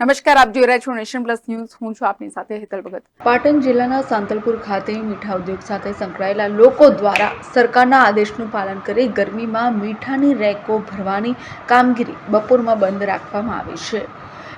નમસ્કાર, આપ જોઈ રહ્યા છો નેશન પ્લસ ન્યૂઝ. હું છું આપની સાથે હેતલ ભગત. પાટણ જિલ્લાના સાંતલપુર ખાતે મીઠા ઉદ્યોગ સાથે સંકળાયેલા લોકો દ્વારા સરકારના આદેશનું પાલન કરી ગરમીમાં મીઠાની રેકો ભરવાની કામગીરી બપોરમાં બંધ રાખવામાં આવી છે.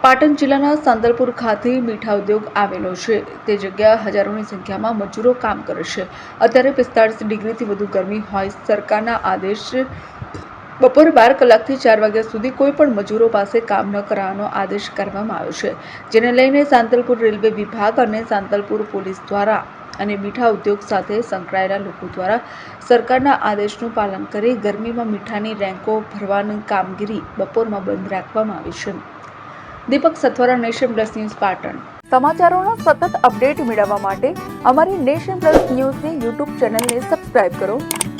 પાટણ જિલ્લાના સાંતલપુર ખાતે મીઠા ઉદ્યોગ આવેલો છે. તે જગ્યા હજારોની સંખ્યામાં મજૂરો કામ કરે છે. અત્યારે પિસ્તાળીસ ડિગ્રીથી વધુ ગરમી હોય સરકારના આદેશ બપોર બાર કલાકથી ચાર વાગ્યા સુધી કોઈ પણ મજૂરો પાસે કામ ન કરાવવાનો આદેશ કરવામાં આવ્યો છે, જેને લઈને સાંતલપુર રેલવે વિભાગ અને સાંતલપુર પોલીસ દ્વારા અને મીઠા ઉદ્યોગ સાથે સંકળાયેલા લોકો દ્વારા સરકારના આદેશનું પાલન કરી ગરમીમાં મીઠાની રેન્કો ભરવાની કામગીરી બપોરમાં બંધ રાખવામાં આવી છે. Deepak Sathwara, nation plus news, Patan. સમાચારોના સતત અપડેટ મેળવવા માટે અમારી નેશન પ્લસ ન્યૂઝની યુટ્યુબ ચેનલને સબસ્ક્રાઇબ કરો.